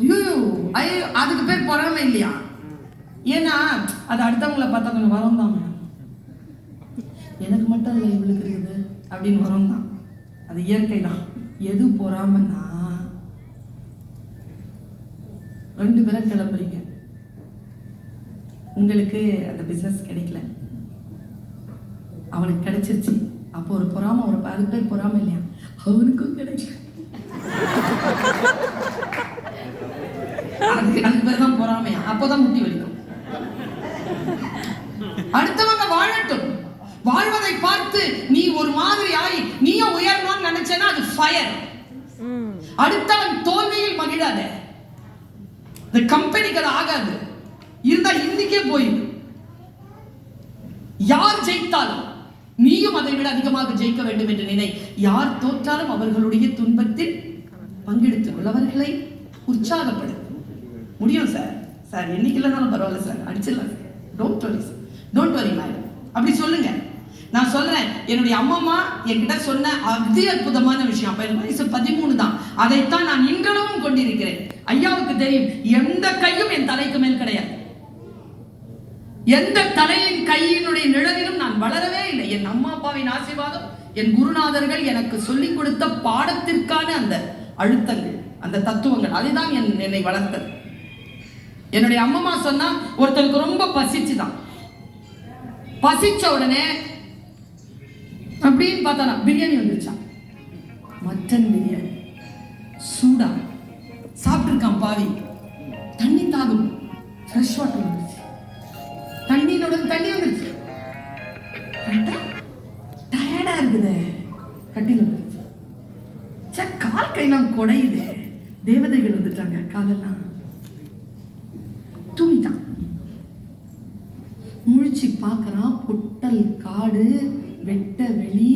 ஐயோ ஐயோ அதுக்கு பேர் பொறாமை இல்லையா? ஏன்னா அது அடுத்தவங்களை பார்த்தா கொஞ்சம் வரம் தான் எனக்கு மட்டும் இல்லை இவளுக்கு இருக்குது அப்படின்னு வரம் தான். அது இயற்கை தான். எது பொறாமன்னா ரெண்டு பேரும் கிளம்புறீங்க. உங்களுக்கு அந்த பிசினஸ் கிடைக்கல. அவனுக்கு கிடைச்சிருச்சு. அப்போ ஒரு பொறாம ஒரு அதுக்கு பேர் பொறாம இல்லையா? அவனுக்கும் கிடைக்கல அதுக்கு அதுக்கு பேர் தான் பொறாமையா அப்போதான் முட்டி வலிக்கும். அடுத்தவங்க வாழட்டும். வாழ்வதை பார்த்து நீ ஒரு மாதிரி ஆகி நீயும் உயரணும்னு நினைச்சேன்னா அது ஃபயர் அடுத்தவன் தோல்வியில் மகிழாத. இந்த கம்பெனிக்கு அது ஆகாது. இருந்தா இன்னைக்கே போயிடும் யார் ஜெயித்தாலும் நீயும் அதை விட அதிகமாக ஜெயிக்க வேண்டும் என்று நினை. யார் தோற்றாலும் அவர்களுடைய துன்பத்தில் பங்கெடுத்துக் கொள்ளவர்களை உற்சாகப்படுத்தும். முடியும் சார். சார் என்னைக்கு இல்லைனாலும் பரவாயில்ல சார். அடிச்சிடலாம் sir. Don't worry sir. Don't worry madam அப்படி சொல்லுங்க. நான் சொல்றேன் என்னுடைய அம்மம்மா என்கிட்ட சொன்ன அதி அற்புதமான விஷயம். அப்ப எனக்கு வயசு பதிமூணு தான். அதைத்தான் நான் இன்றளவும் கொண்டிருக்கிறேன். ஐயாவுக்கு தெரியும் எந்த கையும் என் தலைக்கு மேல் கிடையாது. எந்த தலையின் கையினுடைய நிழலிலும் நான் வளரவே இல்லை. என் அம்மா அப்பாவின் ஆசீர்வாதம் என் குருநாதர்கள் எனக்கு சொல்லிக் கொடுத்த பாடத்திற்கான அந்த அழுத்தங்கள் அந்த தத்துவங்கள் அதுதான் என் என்னை வளர்த்தது. என்னுடைய அம்மம்மா சொன்னா ஒருத்தருக்கு ரொம்ப பசிச்சுதான். பசிச்ச உடனே அப்படின்னு பார்த்தா பிரியாணி வந்துருச்சான் மட்டன் பிரியாணி. சூடா. சாப்பிட்டுருக்கான் பாவி. தண்ணி தாகும். ஃப்ரெஷ் வாட்டர் வந்துருச்சு. தண்ணியோட தண்ணி வந்துருச்சு. டயர்டா இருக்குது. கட்டில வந்துருச்சு. சே கால் கையெல்லாம் குடையுது. தேவதைகள் வந்துட்டாங்க காலெல்லாம். முழிச்சு பார்க்குறான் பொட்டல் காடு வெட்ட வெளி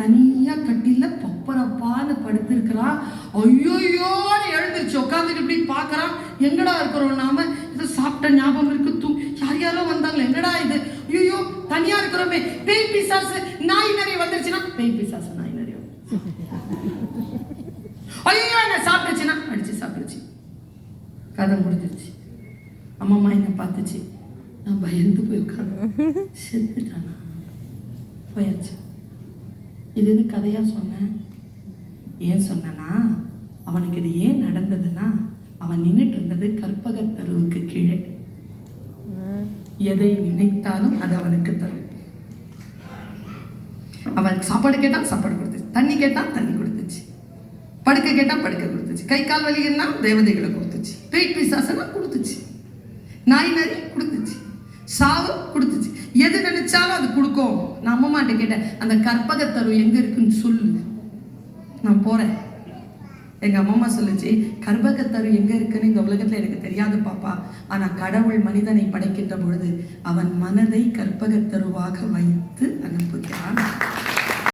தனியாக கட்டில பப்பரப்பான்னு படுத்திருக்கிறான். ஐயோயோன்னு எழுந்துருச்சு உட்காந்துட்டு இப்படி பார்க்குறான். எங்கடா இருக்கிறோம் நாம? இதை சாப்பிட்ட ஞாபகம் இருக்கு தூ யார் யாரோ வந்தாங்களே எங்கடா இது? ஐயோ தனியாக இருக்கிறோமே. பேய் பிசாசு நாய் நிறைய வந்துருச்சுன்னா பேய் பிசாசு நாய் நிறைய ஐயோ என்ன சாப்பிட்டுச்சுன்னா அடிச்சு சாப்பிட்டுச்சு. கதை முடிஞ்சிருச்சு. அம்மா என்ன பார்த்துச்சு. நான் பயந்து போய் உட்கார்ந்து செத்துட்டானா போயாச்சு இது எது கதையாக சொன்னேன் ஏன் சொன்னேன்னா அவனுக்கு இது ஏன் நடந்ததுன்னா அவன் நின்றுட்டு இருந்தது கற்பக தருவுக்கு கீழே. எதை நினைத்தாலும் அது அவனுக்கு தரும். அவன் சாப்பாடு கேட்டால் சாப்பாடு கொடுத்துச்சு. தண்ணி கேட்டால் தண்ணி கொடுத்துச்சு. படுக்க கேட்டால் படுக்க கொடுத்துச்சு. கை கால் வலின்னா தேவதைகளை கொடுத்துச்சு. பேய் பிசாசனா கொடுத்துச்சு. நாய் நரி கொடுத்துச்சு. சாவு கொடுத்துச்சு. எது நினைச்சாலும் அது கொடுக்கும். நான் அம்மாட்ட கேட்டேன் அந்த கற்பகத்தரு எங்க இருக்குன்னு சொல்லு. நான் போறேன். எங்க அம்மா சொல்லுச்சு கற்பகத்தரு எங்க இருக்குன்னு இந்த உலகத்துல எனக்கு தெரியாது பாப்பா. ஆனா கடவுள் மனிதனை படைக்கின்ற பொழுது அவன் மனதை கற்பகத்தருவாக வைத்து அனுப்புகிறான்.